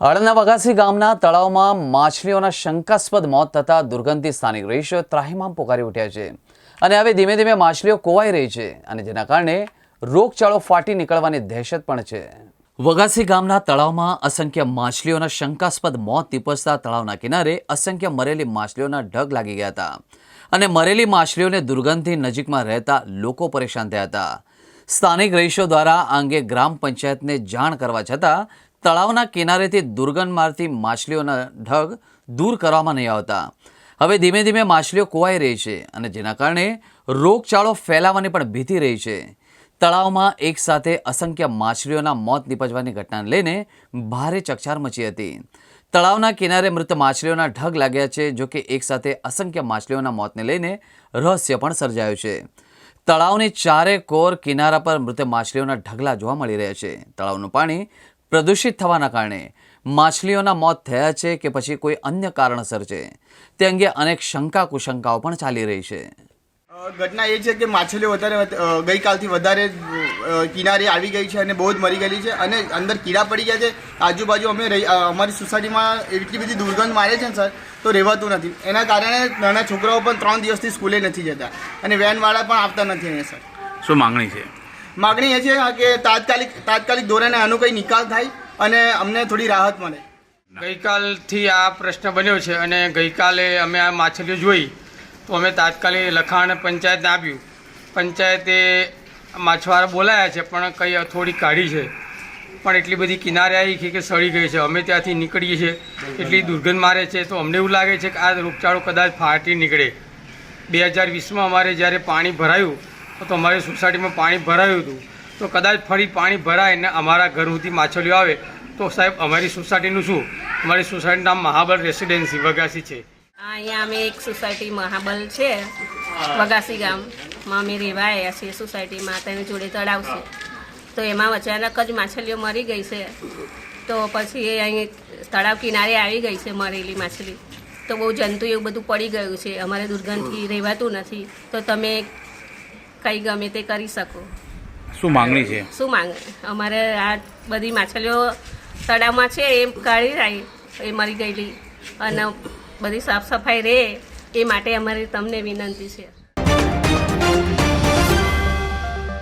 આણંદના વઘાસી ગામના તળાવમાં માછલીઓના શંકાસ્પદ મોત થતાં દુર્ગંધથી સ્થાનિક રહીશો ત્રાહિમામ પોકારી ઉઠ્યા છે. અને હવે ધીમે ધીમે માછલીઓ કોવાઈ રહી છે અને જેના કારણે રોગચાળો ફાટી નીકળવાની દહેશત પણ છે. વઘાસી ગામના તળાવમાં અસંખ્ય માછલીઓના શંકાસ્પદ મોત નીપજતા તળાવના કિનારે અસંખ્ય મરેલી માછલીઓના ઢગ લાગી ગયા હતા. અને મરેલી માછલીઓને દુર્ગંધથી નજીકમાં રહેતા લોકો પરેશાન થયા હતા. સ્થાનિક રહીશો દ્વારા આ અંગે ગ્રામ પંચાયતને જાણ કરવા છતાં તળાવના કિનારેથી દુર્ગંધ મારતી માછલીઓના ઢગ દૂર કરવામાં નહીં આવતા. હવે ધીમે ધીમે માછલીઓ કોવાઈ રહી છે અને જેના કારણે રોગચાળો ફેલાવાની પણ ભીતિ રહી છે. તળાવમાં એક સાથે અસંખ્ય માછલીઓના મોત નીપજવાની ઘટનાને લઈને ભારે ચકચાર મચી હતી. તળાવના કિનારે મૃત માછલીઓના ઢગ લાગ્યા છે, જો કે એક સાથે અસંખ્ય માછલીઓના મોતને લઈને રહસ્ય પણ સર્જાયું છે. તળાવની ચારે કોર કિનારા પર મૃત માછલીઓના ઢગલા જોવા મળી રહ્યા છે. તળાવનું પાણી પ્રદૂષિત થવાના કારણે માછલીઓના મોત થયા છે કે પછી કોઈ અન્ય કારણસર છે તે અંગે અનેક શંકા કુશંકાઓ પણ ચાલી રહી છે. ઘટના એ છે કે માછલીઓ વધારે ગઈકાલથી વધારે કિનારે આવી ગઈ છે અને બહુ જ મરી ગયેલી છે અને અંદર કીડા પડી ગયા છે. આજુબાજુ અમે રહી અમારી સોસાયટીમાં એટલી બધી દુર્ગંધ મારે છે ને સર તો રહેવાતું નથી. એના કારણે નાના છોકરાઓ પણ ત્રણ દિવસથી સ્કૂલે નથી જતા અને વેનવાળા પણ આવતા નથી અહીંયા સર. શું માંગણી છે? માગણી એ છે કે તાત્કાલિક તાત્કાલિક ધોરણે આનો કંઈ નિકાલ થાય અને અમને થોડી રાહત મળે. ગઈકાલથી આ પ્રશ્ન બન્યો છે અને ગઈકાલે અમે આ માછલીઓ જોઈ તો અમે તાત્કાલિક લખાણ પંચાયતને આપ્યું. પંચાયતે માછવારા બોલાયા છે પણ કંઈ થોડી કાઢી છે. પણ એટલી બધી કિનારે આવી છે કે સડી ગઈ છે. અમે ત્યાંથી નીકળીએ છીએ. એટલી દુર્ગંધ મારે છે. તો અમને એવું લાગે છે કે આ રોગચાળો કદાચ ફાટી નીકળે. બે હજાર વીસમાં અમારે જ્યારે પાણી ભરાયું તો અમારી સોસાયટીમાં પાણી ભરાયું હતું. તો કદાચ ફરી પાણી ભરાય ને અમારા ઘર સુધી માછલીઓ આવે. તો સાહેબ, અમારી સોસાયટીનું શું? અમારી સોસાયટીનું નામ મહાબળ રેસિડેન્સી, વગાસી છે. અહીંયા અમે એક સોસાયટી મહાબલ છે, વગાસી ગામમાં અમે રહેવા આવ્યા છીએ સોસાયટીમાં, તેની જોડે તળાવ છે. તો એમાં અચાનક જ માછલીઓ મરી ગઈ છે. તો પછી એ અહીં તળાવ કિનારે આવી ગઈ છે મરેલી માછલી. તો બહુ જંતુ એવું બધું પડી ગયું છે. અમારે દુર્ગંધથી રહેવાતું નથી. તો તમે કંઈ ગમે તે કરી શકો. શું માંગણી છે? શું માંગે? અમારે આ બધી માછલીઓ તળાવમાં છે એ કાઢી રહી એ મરી ગયેલી. અને બધી સાફ સફાઈ રહે એ માટે અમારી તમને વિનંતી છે.